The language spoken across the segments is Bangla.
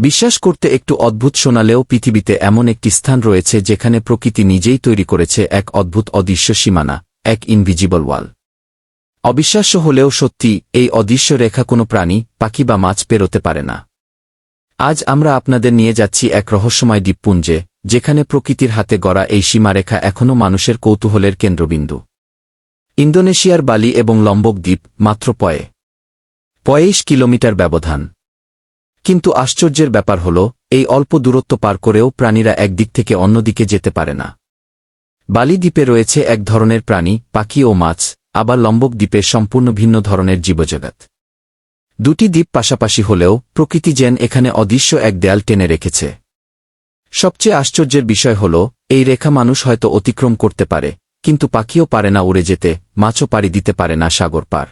বিশ্বাস করতে একটু অদ্ভুত শোনালেও পৃথিবীতে এমন একটি স্থান রয়েছে যেখানে প্রকৃতি নিজেই তৈরি করেছে এক অদ্ভুত অদৃশ্য সীমানা, এক ইনভিজিবল ওয়াল অবিশ্বাস্য হলেও সত্যি, এই অদৃশ্য রেখা কোনো প্রাণী, পাখি বা মাছ পেরোতে পারে না। আজ আমরা আপনাদের নিয়ে যাচ্ছি এক রহস্যময় দ্বীপপুঞ্জে, যেখানে প্রকৃতির হাতে গড়া এই সীমারেখা এখনও মানুষের কৌতূহলের কেন্দ্রবিন্দু। ইন্দোনেশিয়ার বালি এবং লম্বক দ্বীপ, মাত্র পয়ে। পয়েইশ কিলোমিটার ব্যবধান। কিন্তু আশ্চর্যের ব্যাপার হল, এই অল্প দূরত্ব পার করেও প্রাণীরা একদিক থেকে অন্যদিকে যেতে পারে না। বালি দ্বীপে রয়েছে এক ধরনের প্রাণী, পাখি ও মাছ, আবার লম্বক দ্বীপে সম্পূর্ণ ভিন্ন ধরনের জীবজগৎ। দুটি দ্বীপ পাশাপাশি হলেও প্রকৃতি যেন এখানে অদৃশ্য এক দেয়াল টেনে রেখেছে। সবচেয়ে আশ্চর্যের বিষয় হল, এই রেখা মানুষ হয়তো অতিক্রম করতে পারে, কিন্তু পাখিও পারে না উড়ে যেতে, মাছও পাড়ি দিতে পারে না সাগর পার।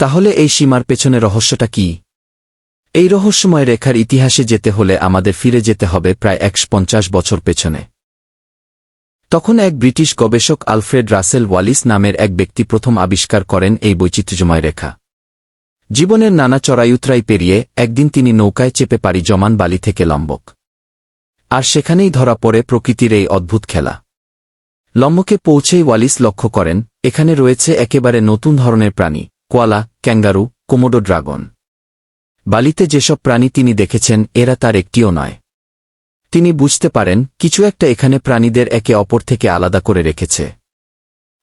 তাহলে এই সীমার পেছনে রহস্যটা কি? এই রহস্যময় রেখার ইতিহাসে যেতে হলে আমাদের ফিরে যেতে হবে প্রায় একশ পঞ্চাশ বছর পেছনে। তখন এক ব্রিটিশ গবেষক আলফ্রেড রাসেল ওয়ালিস নামের এক ব্যক্তি প্রথম আবিষ্কার করেন এই বৈচিত্র্যময় রেখা। জীবনের নানা চড়াইউতরাই পেরিয়ে একদিন তিনি নৌকায় চেপে পারি জমান বালি থেকে লম্বক। আর সেখানেই ধরা পড়ে প্রকৃতির এই অদ্ভুত খেলা। লম্বকে পৌঁছেই ওয়ালিস লক্ষ্য করেন, এখানে রয়েছে একেবারে নতুন ধরনের প্রাণী, কোয়ালা, ক্যাঙ্গারু, কোমোডো ড্রাগন। বালিতে যেসব প্রাণী তিনি দেখেছেন, এরা তার একটিও নয়। তিনি বুঝতে পারেন, কিছু একটা এখানে প্রাণীদের একে অপর থেকে আলাদা করে রেখেছে।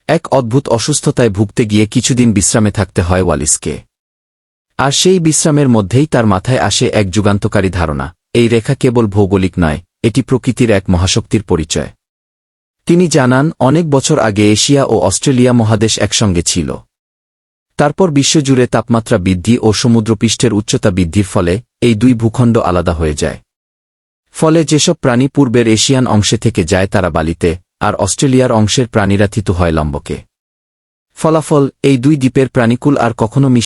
এক অদ্ভুত অসুস্থতায় ভুগতে গিয়ে কিছুদিন বিশ্রামে থাকতে হয় ওয়ালিসকে। আর সেই বিশ্রামের মধ্যেই তার মাথায় আসে এক যুগান্তকারী ধারণা, এই রেখা কেবল ভৌগোলিক নয়, এটি প্রকৃতির এক মহাশক্তির পরিচয়। তিনি জানান, অনেক বছর আগে এশিয়া ও অস্ট্রেলিয়া মহাদেশ একসঙ্গে ছিল। তারপর বিশ্বজুড়ে তাপমাত্রা বৃদ্ধি ও সমুদ্রপৃষ্ঠের উচ্চতা বৃদ্ধির ফলে এই দুই ভূখণ্ড আলাদা হয়ে যায়। ফলে যেসব প্রাণী পূর্বের এশিয়ান অংশে থেকে যায় তারা বালিতে, আর অস্ট্রেলিয়ার অংশের প্রাণীরা থিতু হয় লম্বকে। ফলাফল, এই দুই দ্বীপের প্রাণীকুল আর কখনো